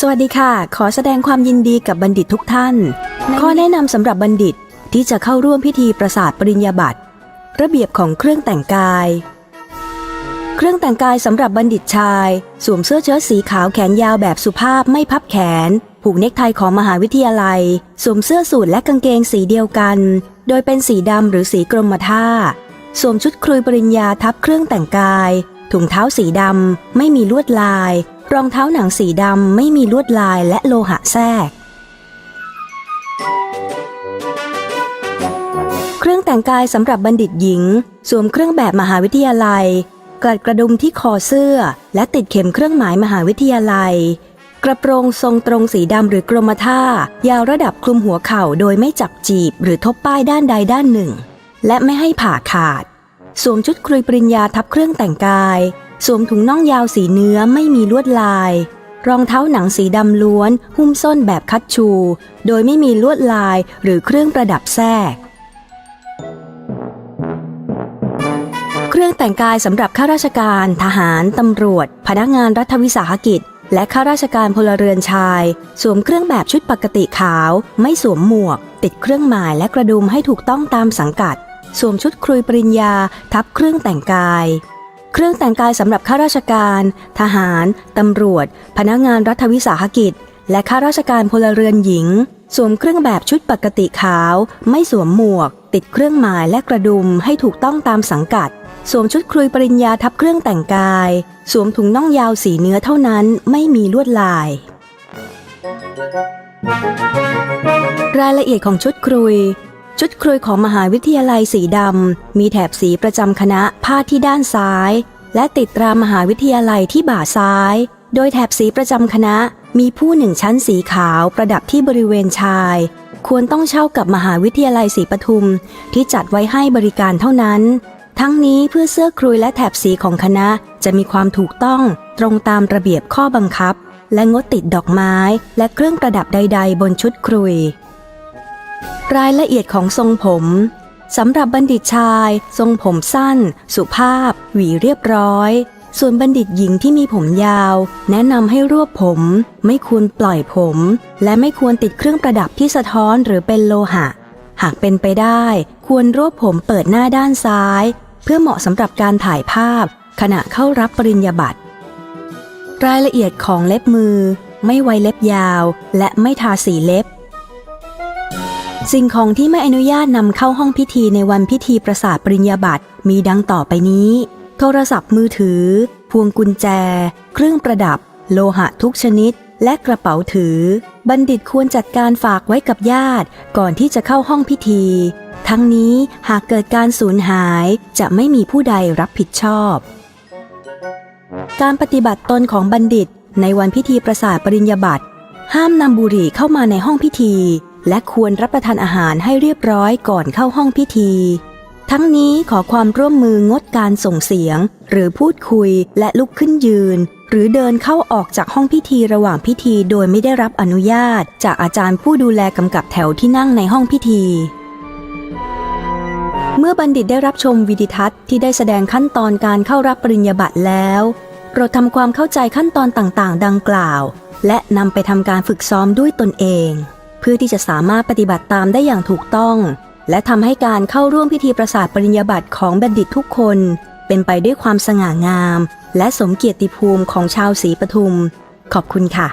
สวัสดีค่ะ ขอแสดงความยินดีกับบัณฑิตทุกท่าน ข้อแนะนำสำหรับบัณฑิตที่จะเข้าร่วมพิธีประสาทปริญญาบัตรระเบียบของเครื่องแต่งกาย เครื่องแต่งกายสำหรับบัณฑิตชาย สวมเสื้อเชิ้ตสีขาวแขนยาวแบบสุภาพไม่พับแขน ผูกเนคไทของมหาวิทยาลัย สวมเสื้อสูทและกางเกงสีเดียวกัน โดยเป็นสีดำหรือสีกรมท่า สวมชุดครุยปริญญาทับเครื่องแต่งกาย ถุงเท้าสีดำไม่มีลวดลาย รองเท้าหนังสีดำไม่มีลวดลายและโลหะแทรก เครื่องแต่งกายสำหรับบัณฑิตหญิง สวมเครื่องแบบมหาวิทยาลัย กลัดกระดุมที่คอเสื้อ และติดเข็มเครื่องหมายมหาวิทยาลัย กระโปรงทรงตรงสีดำหรือกรมท่า ยาวระดับคลุมหัวเข่าโดยไม่จับจีบ หรือทบป้ายด้านใดด้านหนึ่ง และไม่ให้ผ่าขาด สวมชุดครุยปริญญาทับเครื่องแต่งกาย สวมถุงน่องยาวสีเนื้อไม่มีลวดลาย รองเท้าหนังสีดำล้วน หุ้มส้นแบบคัดชู โดยไม่มีลวดลายหรือเครื่องประดับแทรก เครื่องแต่งกายสำหรับข้าราชการ ทหาร ตำรวจ พนักงานรัฐวิสาหกิจ และข้าราชการพลเรือนชาย สวมเครื่องแบบชุดปกติขาว ไม่สวมหมวก ติดเครื่องหมายและกระดุมให้ถูกต้องตามสังกัด สวมชุดครุยปริญญาทับเครื่องแต่งกาย เครื่องแต่งกายสำหรับข้าราชการ ทหาร ตำรวจ พนักงานรัฐวิสาหกิจ และข้าราชการพลเรือนหญิง สวมเครื่องแบบชุดปกติขาว ไม่สวมหมวก ติดเครื่องหมายและกระดุมให้ถูกต้องตามสังกัด สวมชุดครุยปริญญาทับเครื่องแต่งกาย สวมถุงน่องยาวสีเนื้อเท่านั้นไม่มีลวดลาย รายละเอียดของชุดครุย ชุดครุยของมหาวิทยาลัยสีดำ มีแถบสีประจำคณะพาดที่ด้านซ้าย และติดตรามหาวิทยาลัยที่บ่าซ้าย โดยแถบสีประจำคณะมีผู้หนึ่งชั้นสีขาวประดับที่บริเวณชาย ควรต้องเช่ากับมหาวิทยาลัยศรีปทุม ที่จัดไว้ให้บริการเท่านั้น ทั้งนี้เพื่อเสื้อครุยและแถบสีของคณะจะมีความถูกต้องตรงตามระเบียบข้อบังคับ และงดติดดอกไม้และเครื่องประดับใด ๆ บนชุดครุย รายละเอียดของทรงผมสำหรับบัณฑิตชาย ทรงผมสั้น สุภาพ หวีเรียบร้อย ส่วนบัณฑิตหญิงที่มีผมยาว แนะนำให้รวบผม ไม่ควรปล่อยผม และไม่ควรติดเครื่องประดับที่สะท้อนหรือเป็นโลหะ หากเป็นไปได้ ควรรวบผมเปิดหน้าด้านซ้าย เพื่อเหมาะสำหรับการถ่ายภาพ ขณะเข้ารับปริญญาบัตรรายละเอียดของเล็บมือ ไม่ไว้เล็บยาว และไม่ทาสีเล็บ สิ่งของที่ไม่อนุญาตนำเข้าห้องพิธีในวันพิธีประสาทปริญญาบัตรมีดังต่อไปนี้ โทรศัพท์มือถือ พวงกุญแจ เครื่องประดับ โลหะทุกชนิด และกระเป๋าถือ บัณฑิตควรจัดการฝากไว้กับญาติ ก่อนที่จะเข้าห้องพิธี ทั้งนี้หากเกิดการสูญหายจะไม่มีผู้ใดรับผิดชอบ การปฏิบัติตนของบัณฑิตในวันพิธีประสาทปริญญาบัตรห้ามนำบุหรี่เข้ามาในห้องพิธี และควรรับประทานอาหารให้เรียบร้อยก่อนเข้าห้องพิธี ทั้งนี้ขอความร่วมมืองดการส่งเสียง หรือพูดคุยและลุกขึ้นยืน หรือเดินเข้าออกจากห้องพิธีระหว่างพิธีโดยไม่ได้รับอนุญาต จากอาจารย์ผู้ดูแลกำกับแถวที่นั่งในห้องพิธีเมื่อบัณฑิตได้รับชมวิดิทัศน์ที่ได้แสดงขั้นตอนการเข้ารับปริญญาบัตรแล้วโปรดทำความเข้าใจขั้นตอนต่างๆ ดังกล่าว และนำไปทำการฝึกซ้อมด้วยตนเอง พื่อที่จะสามารถปฏิบัติตามได้อย่างถูกต้อง และทำให้การเข้าร่วมพิธีประสาทปริญญาบัตรของบัณฑิตทุกคน เป็นไปด้วยความสง่างาม และสมเกียรติภูมิของชาวศรีปทุม ขอบคุณค่ะ